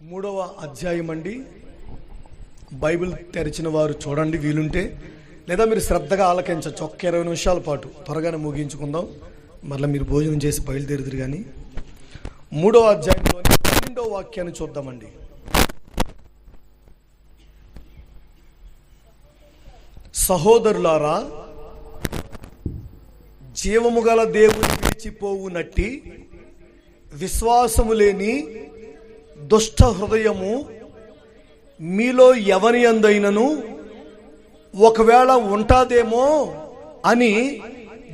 మూడవ అధ్యాయం అండి బైబిల్ తెరిచిన వారు చూడండి వీలుంటే. లేదా మీరు శ్రద్ధగా ఆలకించవచ్చు. ఒక్క ఇరవై నిమిషాల పాటు త్వరగానే ముగించుకుందాం. మరలా మీరు భోజనం చేసి బయలుదేరుదురు కానీ మూడవ అధ్యాయంలోని పన్నెండవ వాక్యాన్ని చూద్దామండి. సహోదరులారా జీవము గల దేవుని విడిచిపోవునట్టి విశ్వాసము లేని దుష్ట హృదయము మీలో ఎవరి అందైనను ఒకవేళ ఉంటాదేమో అని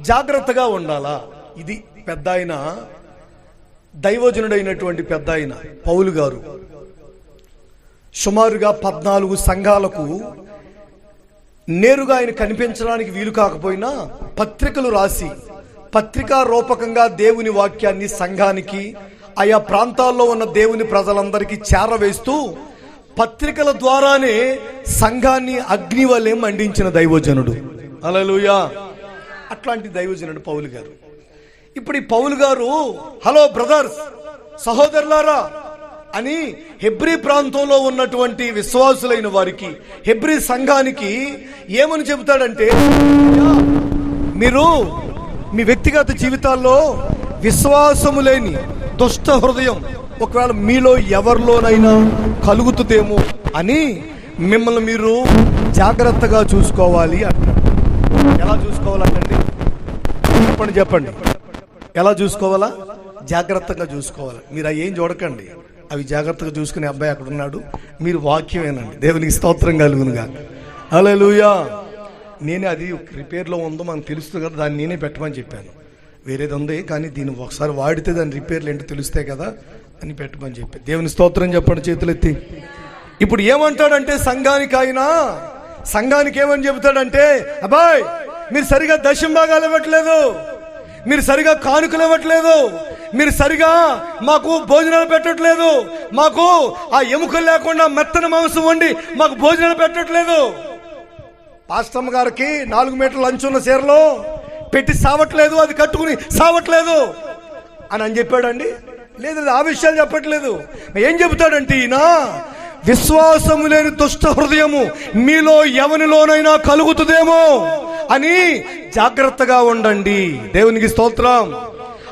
జాగ్రత్తగా ఉండాలా. ఇది పెద్ద ఆయన దైవజనుడైనటువంటి పెద్ద ఆయన పౌలు గారు. సుమారుగా పద్నాలుగు సంఘాలకు నేరుగా ఆయన కనిపించడానికి వీలు కాకపోయినా పత్రికలు రాసి పత్రికా రూపకంగా దేవుని వాక్యాన్ని సంఘానికి ఆయా ప్రాంతాల్లో ఉన్న దేవుని ప్రజలందరికీ చేరవేస్తూ పత్రికల ద్వారానే సంఘాన్ని అగ్ని వలె మండించిన దైవజనుడు. అలలుయా అట్లాంటి దైవజనుడు పౌలు గారు. ఇప్పుడు ఈ పౌలు గారు హలో బ్రదర్స్ సహోదరులారా అని హెబ్రీ ప్రాంతంలో ఉన్నటువంటి విశ్వాసులైన వారికి హెబ్రీ సంఘానికి ఏమని చెబుతాడంటే "అయ్యా, మీరు మీ వ్యక్తిగత జీవితాల్లో విశ్వాసము లేని దుష్ట హృదయం ఒకవేళ మీలో ఎవరిలోనైనా కలుగుతుందేమో అని మిమ్మల్ని మీరు జాగ్రత్తగా చూసుకోవాలి అంటాడు ఎలా చూసుకోవాలంటండి? చెప్పండి చెప్పండి. ఎలా చూసుకోవాలా? జాగ్రత్తగా చూసుకోవాలి. మీరు అవి ఏం చూడకండి. అవి జాగ్రత్తగా చూసుకునే అబ్బాయి అక్కడ ఉన్నాడు. మీరు వాక్యమేనండి. దేవునికి స్తోత్రం కలుగునుగా. హల్లెలూయా. నేనే అది రిపేర్లో ఉందో మనకు తెలుస్తుంది కదా దాన్ని నేనే పెట్టమని చెప్పాను. వేరేది ఉంది కానీ దీన్ని ఒకసారి వాడితే దాని రిపేర్లు ఏంటో తెలుస్తాయి కదా అని పెట్టమని చెప్పి. దేవుని స్తోత్రం చెప్పండి చేతులెత్తి. ఇప్పుడు ఏమంటాడంటే సంఘానికి ఆయన? సంఘానికి ఏమని చెబుతాడంటే అబ్బాయ్ మీరు సరిగా దశం భాగాలు ఇవ్వట్లేదు. మీరు సరిగా కానుకలు ఇవ్వట్లేదు. మీరు సరిగా మాకు భోజనాలు పెట్టట్లేదు. మాకు ఆ ఎముకలు లేకుండా మెత్తన మాంసం వండి మాకు భోజనాలు పెట్టట్లేదు. పాస్టమ్ గారికి నాలుగు మీటర్ల అంచున్న చీరలో పెట్టి సావట్లేదు అది కట్టుకుని సావట్లేదు అని అని చెప్పాడండి. లేదు ఆ విషయాలు చెప్పట్లేదు. ఏం చెబుతాడంటే ఈయన విశ్వాసము లేని దుష్ట హృదయము మీలో ఎవనిలోనైనా కలుగుతుందేమో అని జాగ్రత్తగా ఉండండి. దేవునికి స్తోత్రం.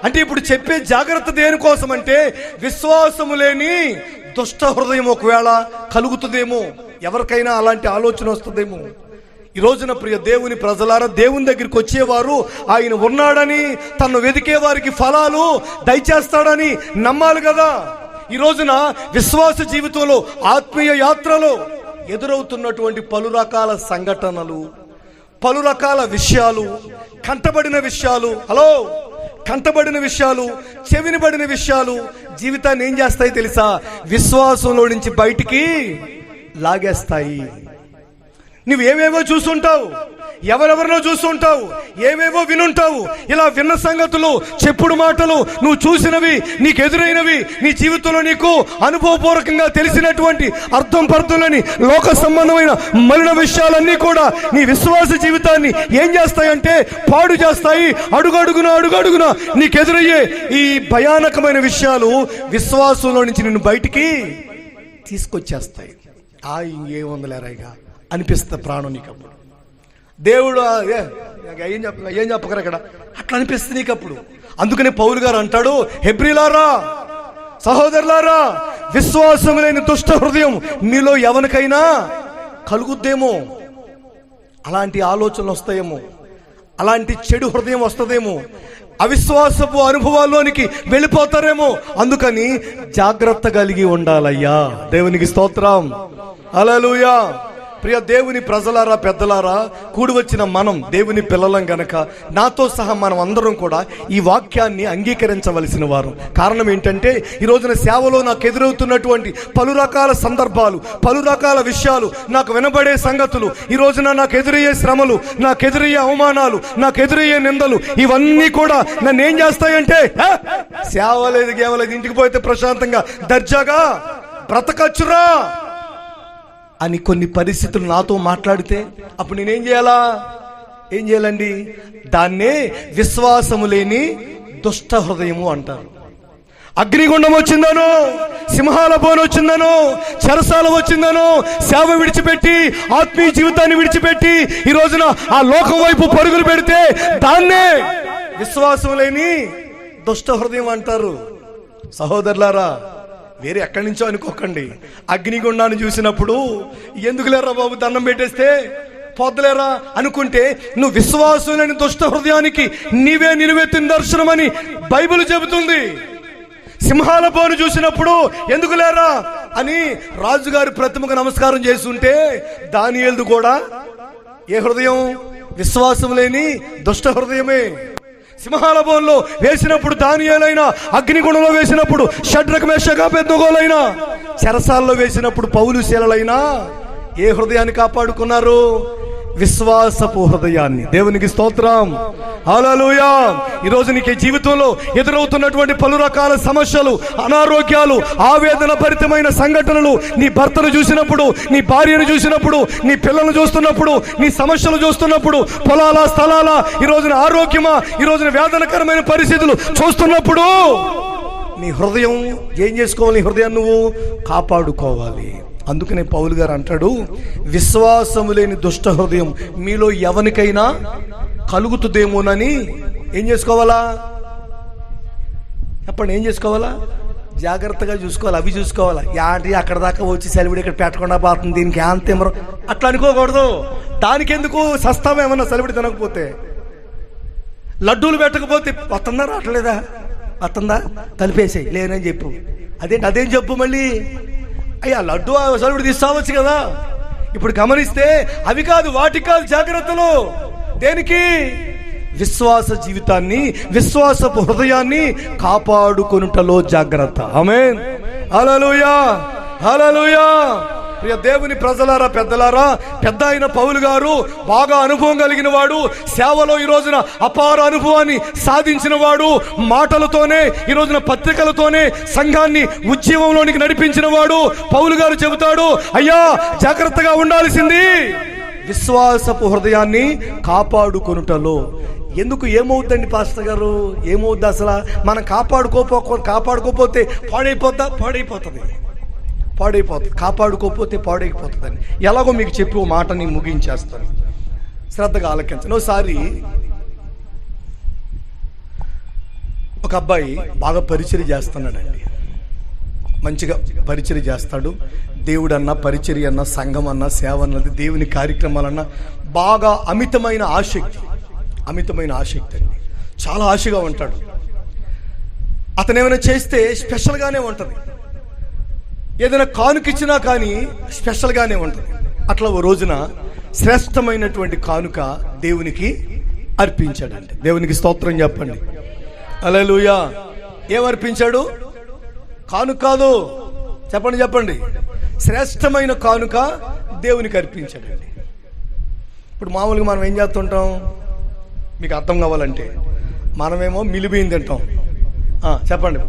అంటే ఇప్పుడు చెప్పే జాగ్రత్త దేనికోసం అంటే విశ్వాసము లేని దుష్ట హృదయం ఒకవేళ కలుగుతుందేమో ఎవరికైనా అలాంటి ఆలోచన వస్తుందేమో. ఈ రోజున ప్రియ దేవుని ప్రజలారా దేవుని దగ్గరికి వచ్చేవారు ఆయన ఉన్నాడని తను వెతికే వారికి ఫలాలు దయచేస్తాడని నమ్మాలి కదా. ఈ రోజున విశ్వాస జీవితంలో ఆత్మీయ యాత్రలో ఎదురవుతున్నటువంటి పలు రకాల సంఘటనలు పలు రకాల విషయాలు కంటబడిన విషయాలు హలో కంటబడిన విషయాలు చెవినబడిన విషయాలు జీవితాన్ని ఏం చేస్తాయి తెలుసా? విశ్వాసంలో నుంచి బయటికి లాగేస్తాయి. నువ్వు ఏవేవో చూస్తుంటావు. ఎవరెవరినో చూస్తుంటావు. ఏవేవో వినుంటావు. ఇలా విన్న సంగతులు చెప్పుడు మాటలు నువ్వు చూసినవి నీకు ఎదురైనవి నీ జీవితంలో నీకు అనుభవపూర్వకంగా తెలిసినటువంటి అర్థం పర్థులని లోక సంబంధమైన మలిన విషయాలన్నీ కూడా నీ విశ్వాస జీవితాన్ని ఏం చేస్తాయంటే పాడు చేస్తాయి. అడుగడుగున అడుగడుగున నీకు ఎదురయ్యే ఈ భయానకమైన విషయాలు విశ్వాసంలో నుంచి నిన్ను బయటికి తీసుకొచ్చేస్తాయి. ఆ ఇంకేముందలేరాయిగా అనిపిస్తుంది ప్రాణం నీకు అప్పుడు దేవుడు ఏం చెప్ప ఏం చెప్పకరు అక్కడ? అట్లా అనిపిస్తుంది నీకు అప్పుడు అందుకనే పౌలు గారు అంటాడు హెబ్రిలారా సహోదరులారా విశ్వాసం లేని దుష్ట హృదయం మీలో ఎవరికైనా కలుగుద్దేమో? అలాంటి ఆలోచనలు వస్తాయేమో? అలాంటి చెడు హృదయం వస్తుందేమో? అవిశ్వాసపు అనుభవాల్లోనికి వెళ్ళిపోతారేమో? అందుకని జాగ్రత్త కలిగి ఉండాలయ్యా. దేవునికి స్తోత్రం. అలలుయా ప్రియ దేవుని ప్రజలారా పెద్దలారా కూడి వచ్చిన మనం దేవుని పిల్లలం గనక నాతో సహా మనం అందరం కూడా ఈ వాక్యాన్ని అంగీకరించవలసిన వారు. కారణం ఏంటంటే ఈ రోజున సేవలో నాకు ఎదురవుతున్నటువంటి పలు రకాల సందర్భాలు పలు రకాల విషయాలు నాకు వినబడే సంగతులు ఈ రోజున నాకు ఎదురయ్యే శ్రమలు నాకు ఎదురయ్యే అవమానాలు నాకు ఎదురయ్యే నిందలు ఇవన్నీ కూడా నన్ను ఏం చేస్తాయంటే సేవ లేదు కేవలం ఇంటికి పోతే ప్రశాంతంగా దర్జాగా బ్రతకచ్చురా. అని కొన్ని పరిస్థితులు నాతో మాట్లాడితే అప్పుడు నేనేం చేయాలా? ఏం చేయాలండి? దాన్నే విశ్వాసము లేని దుష్ట హృదయము అంటారు. అగ్నిగుండం వచ్చిందను సింహాల బోన్ వచ్చిందను చెరసాల వచ్చిందను సేవ విడిచిపెట్టి ఆత్మీయ జీవితాన్ని విడిచిపెట్టి ఈ రోజున ఆ లోకం వైపు పరుగులు పెడితే దాన్నే విశ్వాసం లేని దుష్ట హృదయం అంటారు. సహోదరులారా వేరే ఎక్కడి నుంచో అనుకోకండి. అగ్నిగుండాన్ని చూసినప్పుడు ఎందుకులేరా బాబు దండం పెట్టేస్తే? పొద్దులేరా? అనుకుంటే నువ్వు విశ్వాసం లేని దుష్ట హృదయానికి నీవే నిలువెత్తిన దర్శనమని బైబిల్ చెబుతుంది. సింహాల పోను చూసినప్పుడు ఎందుకులేరా అని రాజుగారి ప్రతిమకు నమస్కారం చేస్తుంటే దానియల్ది కూడా ఏ హృదయం? విశ్వాసం లేని దుష్ట హృదయమే. సింహాల బోన్లో వేసినప్పుడు దానియాలైనా అగ్నిగుణంలో వేసినప్పుడు షడ్రక మేషగా పెద్దగోలైనా చెరసాల్లో వేసినప్పుడు పౌలు శీలలైనా ఏ హృదయాన్ని కాపాడుకున్నారు? విశ్వాసపు హృదయాన్ని దేవునికి స్తోత్రం. హల్లెలూయా. ఈ నీకు జీవితంలో ఎదురవుతున్నటువంటి పలు రకాల సమస్యలు అనారోగ్యాలు ఆవేదన భరితమైన సంఘటనలు నీ భర్తను చూసినప్పుడు నీ భార్యను చూసినప్పుడు నీ పిల్లలను చూస్తున్నప్పుడు నీ సమస్యలు చూస్తున్నప్పుడు పొలాల స్థలాల ఈ రోజున ఆరోగ్యమా ఈరోజున వేదనకరమైన పరిస్థితులు చూస్తున్నప్పుడు నీ హృదయం ఏం చేసుకోవాలి? హృదయం నువ్వు కాపాడుకోవాలి. అందుకనే పౌలు గారు అంటాడు విశ్వాసము లేని దుష్ట హృదయం మీలో ఎవరికైనా కలుగుతుందేమోనని ఏం చేసుకోవాలా? చెప్పండి ఏం చేసుకోవాలా? జాగ్రత్తగా చూసుకోవాలి? అవి చూసుకోవాలా? యాంటీ అక్కడ దాకా వచ్చి సెలవిడి ఇక్కడ పెట్టకుండా పోతుంది దీనికి యాంతేమరో అట్లా అనుకోకూడదు. దానికి ఎందుకు సస్తాం ఏమన్నా సెలవిడి తినకపోతే? లడ్డూలు పెట్టకపోతే వస్తుందా రావట్లేదా? వస్తుందా? తలిపేసాయి లేనని చెప్పు. అదేంటి అదేం చెప్పు మళ్ళీ? అయ్యా లడ్డు సెలవుడు తీసుకోవచ్చు కదా. ఇప్పుడు గమనిస్తే అవి కాదు వాటికి కాదు జాగ్రత్తలు. దేనికి? విశ్వాస జీవితాన్ని విశ్వాసపు హృదయాన్ని కాపాడుకొనుటలో జాగ్రత్త. ఆమె అలలుయా అలలుయా ప్రియ దేవుని ప్రజలారా పెద్దలారా పెద్ద అయిన పౌలు గారు బాగా అనుభవం కలిగిన వాడు సేవలో ఈ రోజున అపార అనుభవాన్ని సాధించిన వాడు మాటలతోనే ఈ రోజున పత్రికలతోనే సంఘాన్ని ఉద్యమంలోనికి నడిపించిన వాడు పౌలు గారు చెబుతాడు అయ్యా జాగ్రత్తగా ఉండాల్సింది. విశ్వాసపు హృదయాన్ని కాపాడుకొనుటలో. ఎందుకు ఏమవుద్దండి పాస్టర్ గారు? ఏమవుద్ది అసలు? మనం కాపాడుకోపో కాపాడుకోపోతే పాడైపోతా పాడైపోతుంది. పాడైపోతుంది. కాపాడుకోకపోతే పాడైపోతుందని. ఎలాగో మీకు చెప్పి ఓ మాటని ముగించేస్తాను. శ్రద్ధగా ఆలకించను ఒకసారి ఒక అబ్బాయి బాగా పరిచయం చేస్తున్నాడండి. మంచిగా పరిచయం చేస్తాడు. దేవుడు అన్న పరిచర్య అన్న సంఘం అన్న సేవ అన్నది దేవుని కార్యక్రమాలన్న బాగా అమితమైన ఆసక్తి. అమితమైన ఆసక్తి అండి. చాలా ఆశగా ఉంటాడు. అతను ఏమైనా చేస్తే స్పెషల్గానే ఉంటుంది. ఏదైనా కానుకిచ్చినా కానీ స్పెషల్గానే ఉంటుంది. అట్లా ఓ రోజున శ్రేష్టమైనటువంటి కానుక దేవునికి అర్పించాడండి. దేవునికి స్తోత్రం చెప్పండి. అలెలుయా ఏమర్పించాడు కానుక కాదు. చెప్పండి చెప్పండి. శ్రేష్టమైన కానుక దేవునికి అర్పించాడండి. ఇప్పుడు మామూలుగా మనం ఏం చేస్తుంటాం? మీకు అర్థం కావాలంటే మనమేమో మిలిబియ్యం తింటాం. చెప్పండి.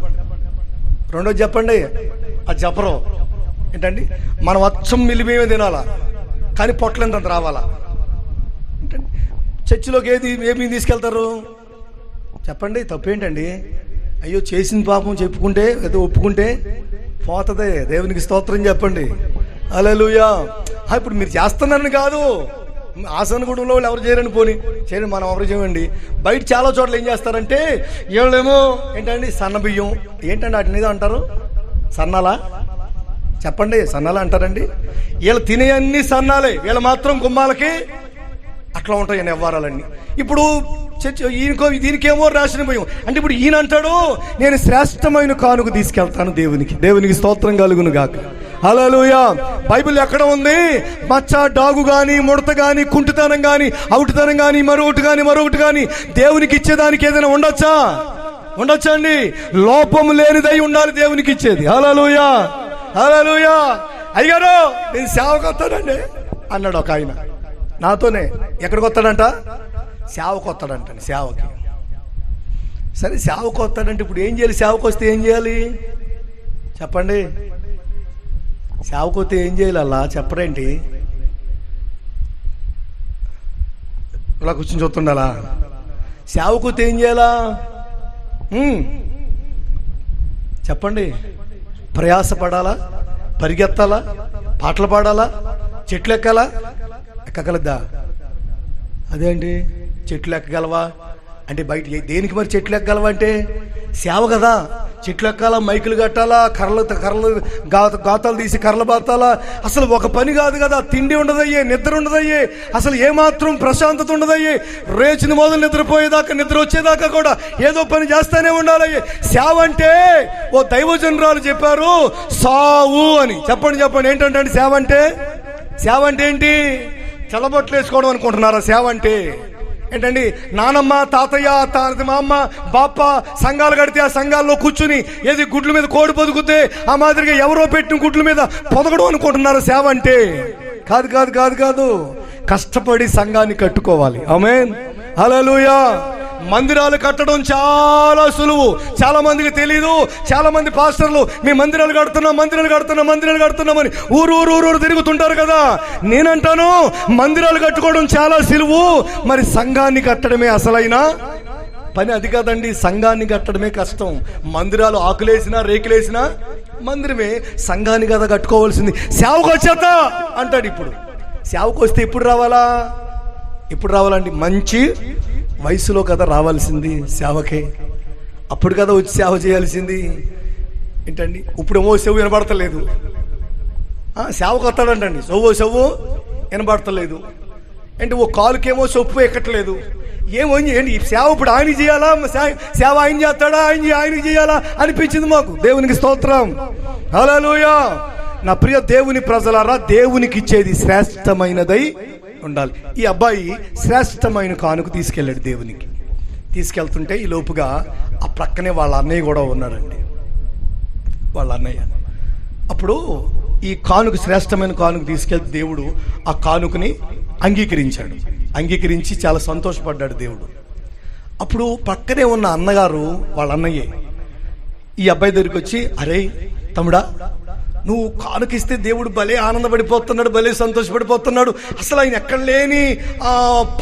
రెండోది చెప్పండి. అది చెప్పరు. ఏంటండి? మనం అచ్చం మిలిమేమే తినాలా? కానీ పొట్లంత రావాలా? ఏంటండి? చర్చిలోకి ఏది ఏమి తీసుకెళ్తారు? చెప్పండి తప్పేంటండి? అయ్యో చేసిన పాపం చెప్పుకుంటే ఏదో ఒప్పుకుంటే పోతుంది. దేవునికి స్తోత్రం చెప్పండి. అలలుయా ఇప్పుడు మీరు చేస్తున్నారని కాదు. ఆసనగూడెంలో వాళ్ళు ఎవరు చేయరని పోని. చేయని మనం ఎవరు చేయమండి? బయట చాలా చోట్ల ఏం చేస్తారంటే వీళ్ళేమో ఏంటండి సన్నబియ్యం ఏంటండి వాటిని ఏదో అంటారు? సన్నాలా? చెప్పండి సన్నాలా అంటారండి? వీళ్ళు తినే అన్ని సన్నాలే వీళ్ళు మాత్రం గుమ్మాలకి అట్లా ఉంటాయి వ్యవహారాలన్నీ. ఇప్పుడు ఈయనకో దీనికేమో రాసిన భయం. అంటే ఇప్పుడు ఈయన అంటాడు నేను శ్రేష్టమైన కానుక తీసుకెళ్తాను దేవునికి. దేవునికి స్తోత్రం కలుగును గాక. హలోయ బైబిల్ ఎక్కడ ఉంది? మచ్చ డాగు కానీ ముడత కానీ కుంటితనం కానీ అవుటితనం కానీ మరొకటి కానీ మరొకటి కానీ దేవునికి ఇచ్చేదానికి ఏదైనా ఉండొచ్చా? ఉండొచ్చండి. లోపం లేనిదై ఉండాలి దేవునికి ఇచ్చేది హలోయ హలోయ అయ్యారు నేను సేవకు వస్తానండి అన్నాడు ఒక ఆయన. నాతోనే. ఎక్కడికి వస్తాడంట సేవకు. వస్తాడంట సేవకి సరే సేవకు వస్తాడంటే ఇప్పుడు ఏం చేయాలి? సేవకు వస్తే ఏం చేయాలి? చెప్పండి. సేవకు వస్తే ఏం చేయాలి అలా? చెప్పరేంటి? ఇలా కూర్చొని చూస్తుండాలా? సేవకు వస్తే ఏం చేయాలా? చెప్పండి. ప్రయాసపడాలా? పరిగెత్తాలా? పాటలు పాడాలా? చెట్లు ఎక్కాలా ఎక్కగలద్దా? అదేంటి? చెట్లు ఎక్కగలవా అంటే బయట దేనికి మరి చెట్లు ఎక్కగలవా అంటే సేవ కదా. చెట్లు ఎక్కాలా మైకులు కట్టాలా కర్రలు కర్రలు గాతాలు తీసి కర్రలు బాతాలా. అసలు ఒక పని కాదు కదా. తిండి ఉండదయ్యే నిద్ర ఉండదయ్యే. అసలు ఏమాత్రం ప్రశాంతత ఉండదయ్యే. రేచిన మొదలు నిద్రపోయేదాకా నిద్ర వచ్చేదాకా కూడా ఏదో పని చేస్తానే ఉండాలయ్యే. సేవ అంటే ఓ దైవజనరాలు చెప్పారు సావు అని. చెప్పండి చెప్పండి ఏంటంటే సేవ అంటే? సేవ అంటే ఏంటి? తెల్లబొట్లు వేసుకోవడం అనుకుంటున్నారా? సేవ అంటే? ఏంటండి? నానమ్మ తాతయ్య తాత మా అమ్మ బాప్ప సంఘాలు కడితే ఆ సంఘాల్లో కూర్చుని ఏది గుడ్ల మీద కోడి పొదుగుతే ఆ మాదిరిగా ఎవరో పెట్టిన గుడ్ల మీద పొదగడం అనుకుంటున్నారు సేవ అంటే? కాదు కాదు కాదు కాదు. కష్టపడి సంఘాన్ని కట్టుకోవాలి. ఆమెన్. హలో మందిరాలు కట్టడం చాలా సులువు. చాలా మందికి తెలియదు చాలా మంది పాస్టర్లు మీ మందిరాలు కడుతున్నాం మందిరాలు కడుతున్నాం మందిరాలు కడుతున్నామని ఊరు ఊరు ఊరు ఊరు తిరుగుతుంటారు కదా. నేనంటాను మందిరాలు కట్టుకోవడం చాలా సులువు. మరి సంఘాన్ని కట్టడమే అసలైన? పని అది కాదండి సంఘాన్ని కట్టడమే కష్టం. మందిరాలు ఆకులేసినా రేకులేసినా మందిరమే సంఘాన్ని కదా కట్టుకోవాల్సింది. సేవకు వచ్చేత అంటాడు ఇప్పుడు. సేవకు వస్తే ఇప్పుడు రావాలా? ఇప్పుడు రావాలండి. మంచి వయసులో కదా రావాల్సింది సేవకే. అప్పుడు కదా వచ్చి సేవ చేయాల్సింది. ఏంటండి? ఇప్పుడేమో సెవ్వు వినబడతలేదు. సేవకు వస్తాడంటండి. సవ్వు సవ్వు వినబడతలేదు. అంటే ఓ కాలుకేమో సొప్పు ఎక్కట్లేదు. ఏమో ఏంటి సేవ ఇప్పుడు ఆయన చేయాలా? సేవ ఆయన చేస్తాడా? ఆయన ఆయన చేయాలా? అనిపించింది మాకు. దేవునికి స్తోత్రం. హల్లెలూయా. నా ప్రియ దేవుని ప్రజలారా దేవునికి ఇచ్చేది శ్రేష్టమైనదై ఉండాలి. ఈ అబ్బాయి శ్రేష్టమైన కానుక తీసుకెళ్ళాడు దేవునికి. తీసుకెళ్తుంటే ఈ లోపుగా ఆ ప్రక్కనే వాళ్ళ అన్నయ్య కూడా ఉన్నాడండి వాళ్ళ అన్నయ్య. అప్పుడు ఈ కానుక శ్రేష్టమైన కానుక తీసుకెళ్తే దేవుడు ఆ కానుకని అంగీకరించాడు. అంగీకరించి చాలా సంతోషపడ్డాడు దేవుడు. అప్పుడు పక్కనే ఉన్న అన్నగారు వాళ్ళ అన్నయ్యే. ఈ అబ్బాయి దగ్గరికి వచ్చి అరే తమ్ముడా నువ్వు కానుకిస్తే దేవుడు భలే ఆనందపడిపోతున్నాడు భలే సంతోషపడిపోతున్నాడు. అసలు ఆయన ఎక్కడ లేని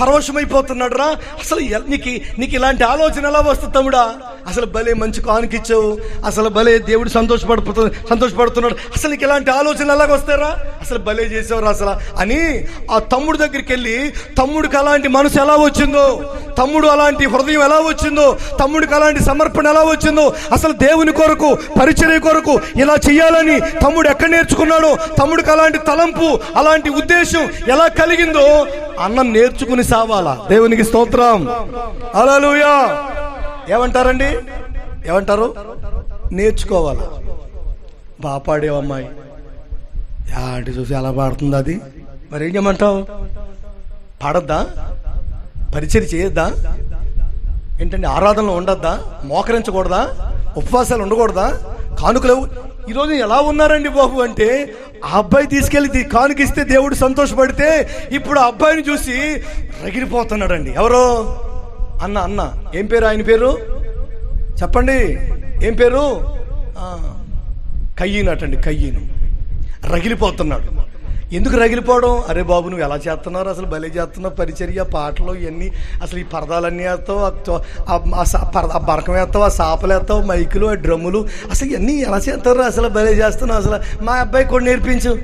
పరవశమైపోతున్నాడు రా అసలు నీకు నీకు ఇలాంటి ఆలోచన ఎలా వస్తుంది తమ్ముడా? అసలు భలే మంచి కానుకిచ్చావు అసలు భలే దేవుడు సంతోషపడుతుంది సంతోషపడుతున్నాడు. అసలు నీకు ఇలాంటి ఆలోచన ఎలాగ వస్తారా అసలు భలే చేసేవారు అసలు. అని ఆ తమ్ముడు దగ్గరికి వెళ్ళి తమ్ముడికి అలాంటి మనసు ఎలా వచ్చిందో తమ్ముడు అలాంటి హృదయం ఎలా వచ్చిందో తమ్ముడికి అలాంటి సమర్పణ ఎలా వచ్చిందో అసలు దేవుని కొరకు పరిచర్య కొరకు ఇలా చేయాలని తమ్ముడు ఎక్కడ నేర్చుకున్నాడో తమ్ముడికి అలాంటి తలంపు అలాంటి ఉద్దేశం ఎలా కలిగిందో అన్నం నేర్చుకుని సావాలా? దేవునికి స్తోత్రం. అలలుయా ఏమంటారండి? ఏమంటారు? నేర్చుకోవాలా? బాగా పాడేవు అమ్మాయి అంటే చూసి ఎలా పాడుతుంది అది? మరి ఏం చేయమంటావు? పాడద్దా? పరిచయం చేయొద్దా? ఏంటంటే ఆరాధనలో ఉండొద్దా? మోకరించకూడదా? ఉపవాసాలు ఉండకూడదా? కానుకలు ఈరోజు ఎలా ఉన్నారండి బాబు అంటే ఆ అబ్బాయి తీసుకెళ్ళి కానుకిస్తే దేవుడు సంతోషపడితే ఇప్పుడు ఆ అబ్బాయిని చూసి రగిలిపోతున్నాడండి ఎవరో? అన్న అన్న. ఏం పేరు? ఆయన పేరు? చెప్పండి. ఏం పేరు? ఆ, కయ్యను కయ్యను. రగిలిపోతున్నాడు. ఎందుకు రగిలిపోవడం? అరే బాబు నువ్వు ఎలా చేస్తున్నారు అసలు భలే చేస్తున్నావు. పరిచర్య పాటలు ఇవన్నీ. అసలు ఈ పరదాలన్నీ వేస్తావు. ఆ ఆ బరకం వేస్తావు ఆ సాపలు వేస్తావు మైకులు ఆ డ్రమ్ములు. అసలు ఇవన్నీ ఎలా చేస్తారు? అసలు భలే చేస్తున్నావు. అసలు మా అబ్బాయి కూడా నేర్పించు.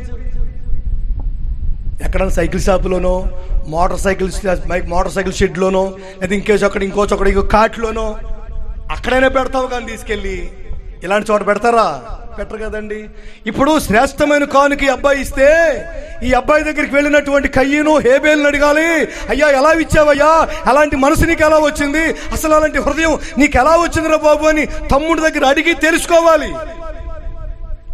ఎక్కడైనా సైకిల్ షాపులోనో మోటార్ సైకిల్ మైక్ మోటార్ సైకిల్ షెడ్లోనో లేదా ఇంకో చొక్కడ ఇంకో చొక్కడ ఇంకో కాట్లోనో అక్కడైనా పెడతావు కానీ తీసుకెళ్ళి. ఇలాంటి చోట పెడతారా? పెట్టరు కదండి. ఇప్పుడు శ్రేష్టమైన కానుకి ఈ అబ్బాయి ఇస్తే ఈ అబ్బాయి దగ్గరికి వెళ్ళినటువంటి కయ్యను హేబేల్ని అడగాలి. అయ్యా ఎలా ఇచ్చావయ్యా? అలాంటి మనసు నీకు ఎలా వచ్చింది? అసలు అలాంటి హృదయం నీకు ఎలా వచ్చిందిరా బాబు? అని తమ్ముడి దగ్గర అడిగి తెలుసుకోవాలి.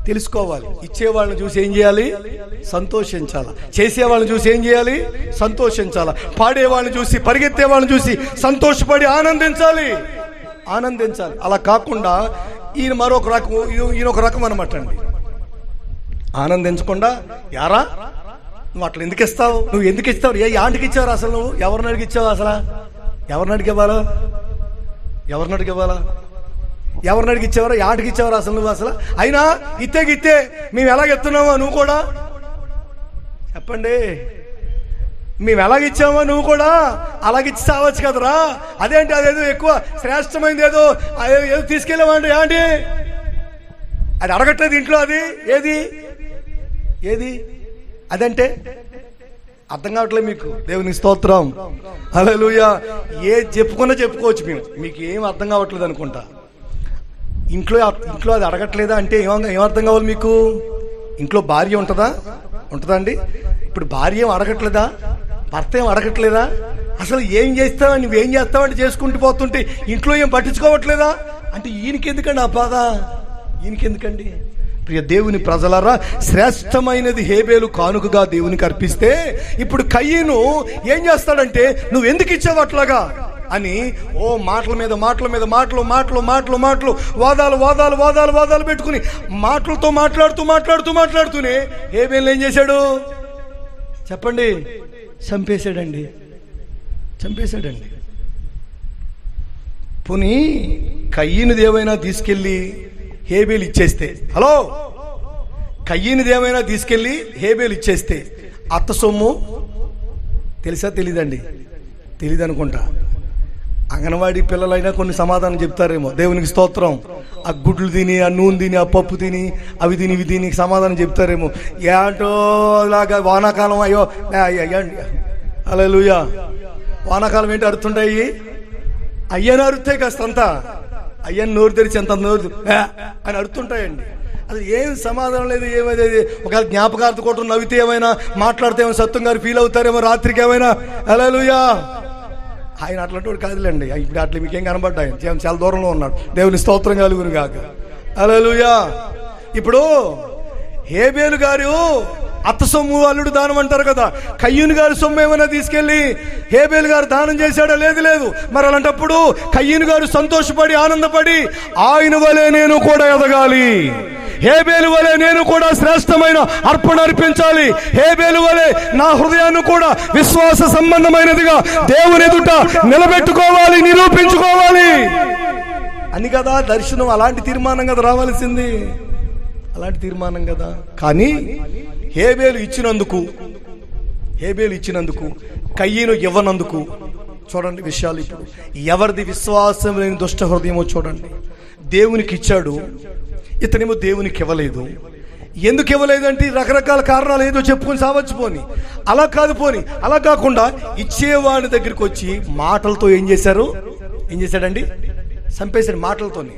తెలుసుకోవాలి. ఇచ్చే వాళ్ళని చూసి ఏం చేయాలి? సంతోషించాల. చేసే వాళ్ళని చూసి ఏం చేయాలి? సంతోషించాల. పాడే వాళ్ళని చూసి పరిగెత్తే వాళ్ళని చూసి సంతోషపడి ఆనందించాలి. ఆనందించాలి. అలా కాకుండా ఈయన మరొక రకం ఈయన- ఈయన ఒక రకం అనమాట అండి. ఆనందించకుండా యారా నువ్వు అట్లా ఎందుకు ఇస్తావు? నువ్వు ఎందుకు ఇస్తావు? ఏ యాంటికి ఇచ్చావు అసలు నువ్వు? ఎవరిని అడిగి ఇచ్చావు అసలు? ఎవరిని అడిగి ఇవ్వాలా? ఎవరిని అడిగి ఇవ్వాలా? ఎవరిని అడిగి ఇచ్చేవారా యాటికి ఇచ్చేవారు అసలు నువ్వు అసలు? అయినా ఇత్తే గిత్తే మేము ఎలాగ ఎత్తున్నావా నువ్వు కూడా? చెప్పండి. మేము ఎలాగిచ్చామో నువ్వు కూడా? అలాగ ఇచ్చి చావచ్చు కదరా? అదేంటి అదేదో ఎక్కువ శ్రేష్టమైనది ఏదో? అదే- ఏదో తీసుకెళ్ళామండి ఏంటి? అది అడగట్లేదు ఇంట్లో అది? ఏది? ఏది? అదంటే అర్థం కావట్లేదు మీకు. దేవుని స్తోత్రం. హల్లెలూయా. ఏ చెప్పుకున్నా చెప్పుకోవచ్చు మేము. మీకు ఏం అర్థం కావట్లేదు అనుకుంటా. ఇంట్లో ఇంట్లో అది అడగట్లేదా? అంటే ఏమర్థం ఏం అర్థం కావాలి మీకు? ఇంట్లో భార్య ఉంటుందా? ఉంటుందా అండి? ఇప్పుడు భార్య ఏం అడగట్లేదా? భర్త ఏం అడగట్లేదా? అసలు ఏం చేస్తావా? నువ్వేం చేస్తావంటే చేసుకుంటూ పోతుంటే ఇంట్లో ఏం పట్టించుకోవట్లేదా? అంటే ఈయనకెందుకండి ఆ బాధ? ఈయనకెందుకండి? ప్రియ దేవుని ప్రజలారా శ్రేష్టమైనది హేబేలు కానుకగా దేవునికి అర్పిస్తే ఇప్పుడు కయ్యను ఏం చేస్తాడంటే నువ్వు ఎందుకు ఇచ్చావు అట్లాగా? అని ఓ మాటల మీద మాటల మీద మాటలు మాటలు మాటలు మాటలు వాదాలు వాదాలు వాదాలు వాదాలు పెట్టుకుని మాటలతో మాట్లాడుతూ మాట్లాడుతూ మాట్లాడుతూనే హేబేలు ఏం చేశాడు? చెప్పండి. చంపేశాడండి. చంపేశాడండి. పోనీ కయ్యినిది ఏమైనా తీసుకెళ్ళి హేబేలు ఇచ్చేస్తే. హలో? కయ్యినిది ఏమైనా తీసుకెళ్ళి హేబేలు ఇచ్చేస్తే. అత్త సొమ్ము? తెలుసా? తెలీదండి. తెలియదు అనుకుంటా అంగన్వాడీ పిల్లలైనా కొన్ని సమాధానం చెప్తారేమో. దేవునికి స్తోత్రం. ఆ గుడ్లు తిని ఆ నూనె తిని ఆ పప్పు తిని అవి తిని ఇవి తిని సమాధానం చెప్తారేమో. ఏంటో లాగా వానాకాలం అయ్యో అలా లూయా వానాకాలం ఏంటి అడుతుంటాయి అయ్యని అరుతాయి కాస్తంతా. అయ్యని నోరు తెరిచి ఎంత నోరు అని అడుతుంటాయండి అది ఏం సమాధానం లేదు ఏమైతే ఒకవేళ జ్ఞాపకార్థ కూడా నవ్వితే ఏమైనా మాట్లాడితే ఏమైనా సత్వం గారు ఫీల్ అవుతారేమో రాత్రికి ఏమైనా? అలా ఆయన అట్లాంటి వాడు కాదులేండి. ఇప్పుడు అట్లా మీకేం కనబడ్డాయి? చాలా దూరంలో ఉన్నాడు. దేవుని స్తోత్రం కలుగును కాక అలలుయా ఇప్పుడు హేబేలు గారు అత్త సొమ్ము అల్లుడు దానం అంటారు కదా. కయ్యూని గారి సొమ్ము ఏమైనా తీసుకెళ్ళి హేబేలు గారు దానం చేశాడా? లేదు లేదు. మరి అలాంటప్పుడు కయ్యూని గారు సంతోషపడి ఆనందపడి ఆయన వలె నేను కూడా ఎదగాలి. హేబేలు వలె నేను కూడా శ్రేష్టమైన అర్పణ అర్పించాలి. హేబేలు వలె నా హృదయాన్ని కూడా విశ్వాస సంబంధమైనదిగా దేవుని ఎదుట నిలబెట్టుకోవాలి నిరూపించుకోవాలి. అని కదా దర్శనం అలాంటి తీర్మానం కదా రావాల్సింది. అలాంటి తీర్మానం కదా. కానీ హేబేలు ఇచ్చినందుకు హేబేలు ఇచ్చినందుకు కయ్యను ఇవ్వనందుకు చూడండి విషయాలు ఇప్పుడు. ఎవరిది విశ్వాసం లేని దుష్ట హృదయమో చూడండి. దేవునికి ఇచ్చాడు ఇతనేమో దేవునికి ఇవ్వలేదు. ఎందుకు ఇవ్వలేదంటే రకరకాల కారణాలు ఏదో చెప్పుకొని సావచ్చు పోని. అలా కాదు పోని. అలా కాకుండా ఇచ్చేవాడి దగ్గరికి వచ్చి మాటలతో ఏం చేశారు? ఏం చేశాడండి? చంపేశాడు మాటలతోని.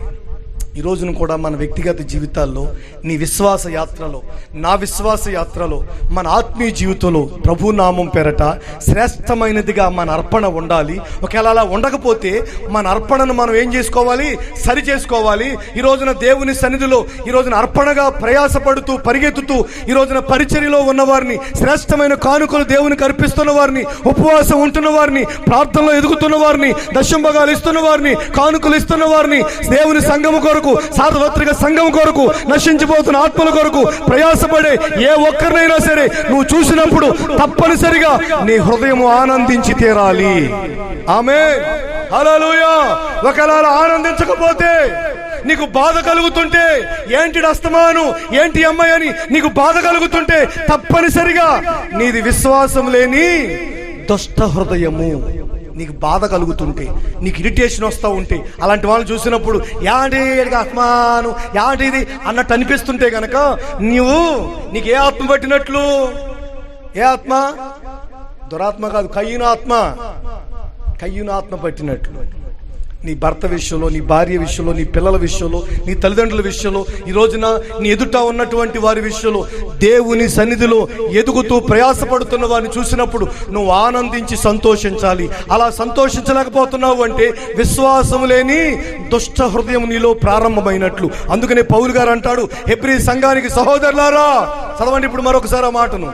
ఈ రోజున కూడా మన వ్యక్తిగత జీవితాల్లో నీ విశ్వాస యాత్రలో నా విశ్వాస యాత్రలో మన ఆత్మీయ జీవితంలో ప్రభు నామం పేరట శ్రేష్టమైనదిగా మన అర్పణ ఉండాలి. ఒకవేళ అలా ఉండకపోతే మన అర్పణను మనం ఏం చేసుకోవాలి? సరి చేసుకోవాలి. ఈ రోజున దేవుని సన్నిధిలో ఈ రోజున అర్పణగా ప్రయాసపడుతూ పరిగెత్తుతూ ఈ రోజున పరిచర్యలో ఉన్నవారిని శ్రేష్టమైన కానుకలు దేవునికి అర్పిస్తున్న వారిని ఉపవాసం ఉంటున్న వారిని ప్రార్థనలో ఎదుగుతున్న వారిని దశంభగాలు ఇస్తున్న వారిని కానుకలు ఇస్తున్న వారిని దేవుని సంగము కొరకు సార్వత్రిక సంఘం కొరకు నశించిపోతున్న ఆత్మల కొరకు ప్రయాసపడే ఏ ఒక్కరినైనా సరే నువ్వు చూసినప్పుడు తప్పనిసరిగా నీ హృదయం ఆనందించి తీరాలి. ఆమె హల్లెలూయా. ఒకవేళ ఆనందించకపోతే నీకు బాధ కలుగుతుంటే ఏంటి అస్తమాను ఏంటి అమ్మాయి అని నీకు బాధ కలుగుతుంటే తప్పనిసరిగా నీది విశ్వాసం లేని దుష్ట హృదయము. నీకు బాధ కలుగుతుంటే నీకు ఇరిటేషన్ వస్తూ ఉంటే అలాంటి వాళ్ళు చూసినప్పుడు యాంటి ఆత్మాను యాంటిది అన్నట్టు అనిపిస్తుంటే గనక నీవు నీకు ఏ ఆత్మ పట్టినట్లు? ఏ ఆత్మ? దురాత్మ కాదు కయ్యూన ఆత్మ కయ్యూన ఆత్మ పట్టినట్లు. నీ భర్త విషయంలో నీ భార్య విషయంలో నీ పిల్లల విషయంలో నీ తల్లిదండ్రుల విషయంలో ఈ రోజున నీ ఎదుట ఉన్నటువంటి వారి విషయంలో దేవుని సన్నిధిలో ఎదుగుతూ ప్రయాసపడుతున్న వారిని చూసినప్పుడు నువ్వు ఆనందించి సంతోషించాలి. అలా సంతోషించలేకపోతున్నావు అంటే విశ్వాసం లేని దుష్ట హృదయం నీలో ప్రారంభమైనట్లు. అందుకనే పౌలు గారు అంటాడు హెబ్రి సంఘానికి సహోదరులారా చదవండి ఇప్పుడు మరొకసారి ఆ మాటను.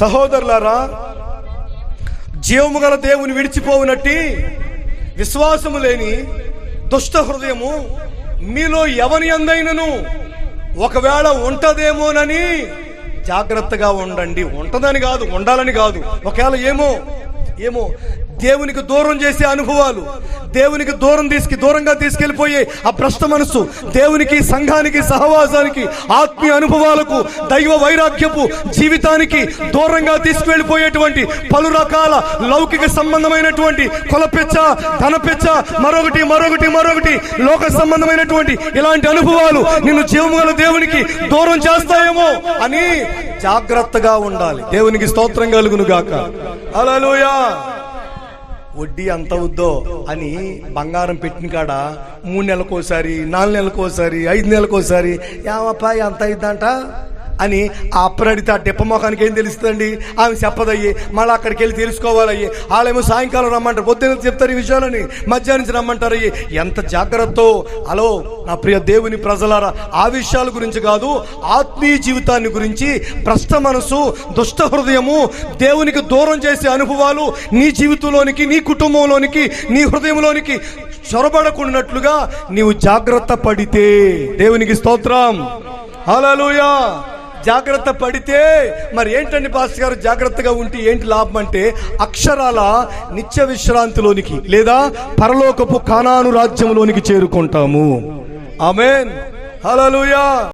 సహోదరులారా జీవము గల దేవుని విడిచిపోవునట్టి విశ్వాసము లేని దుష్ట హృదయము మీలో ఎవని అందైనను ఒకవేళ ఉంటదేమోనని జాగ్రత్తగా ఉండండి. ఉంటదని కాదు ఉండాలని కాదు. ఒకవేళ ఏమో ఏమో దేవునికి దూరం చేసే అనుభవాలు దేవునికి దూరం తీసుకు దూరంగా తీసుకెళ్ళిపోయే ఆ భ్రష్ట మనస్సు దేవునికి సంఘానికి సహవాసానికి ఆత్మీయ అనుభవాలకు దైవ వైరాగ్యపు జీవితానికి దూరంగా తీసుకువెళ్ళిపోయేటువంటి పలు రకాల లౌకిక సంబంధమైనటువంటి కొలపెచ్చ ధనపెచ్చ మరొకటి మరొకటి మరొకటి లోక సంబంధమైనటువంటి ఇలాంటి అనుభవాలు నిన్ను జీవముగల దేవునికి దూరం చేస్తాయేమో అని జాగ్రత్తగా ఉండాలి. దేవునికి స్తోత్రం కలుగును గాక. అలలుయా వడ్డీ ఎంత అవుద్దో అని బంగారం పెట్టిన కాడ మూడు నెలలకోసారి నాలుగు నెలలకోసారి ఐదు నెలలకోసారి ఏమప్పా ఎంత అయిద్దంట? అని ఆ అప్పుడడితే ఆ డిప్ప మొఖానికి ఏం తెలుస్తుందండి? ఆమె చెప్పదయ్యి మళ్ళీ అక్కడికి వెళ్ళి తెలుసుకోవాలయ్యి. వాళ్ళేమో సాయంకాలం రమ్మంటారు. పొద్దున్న చెప్తారు ఈ విషయాలని. మధ్యాహ్నం నుంచి రమ్మంటారు. అయ్యి ఎంత జాగ్రత్త. హలో నా ప్రియ దేవుని ప్రజలారా ఆ విషయాల గురించి కాదు ఆత్మీయ జీవితాన్ని గురించి ప్రష్ట మనసు దుష్ట హృదయము దేవునికి దూరం చేసే అనుభవాలు నీ జీవితంలోనికి నీ కుటుంబంలోనికి నీ హృదయంలోనికి చొరబడకున్నట్లుగా నీవు జాగ్రత్త పడితే. దేవునికి స్తోత్రం. హల్లెలూయా. జాగ్రత్త పడితే మరి ఏంటండి పాస్టర్ గారు? జాగ్రత్తగా ఉంటే ఏంటి లాభం అంటే అక్షరాల నిత్య విశ్రాంతిలోనికి లేదా పరలోకపు కానాను రాజ్యంలోనికి చేరుకుంటాము. ఆమెన్. హల్లెలూయా.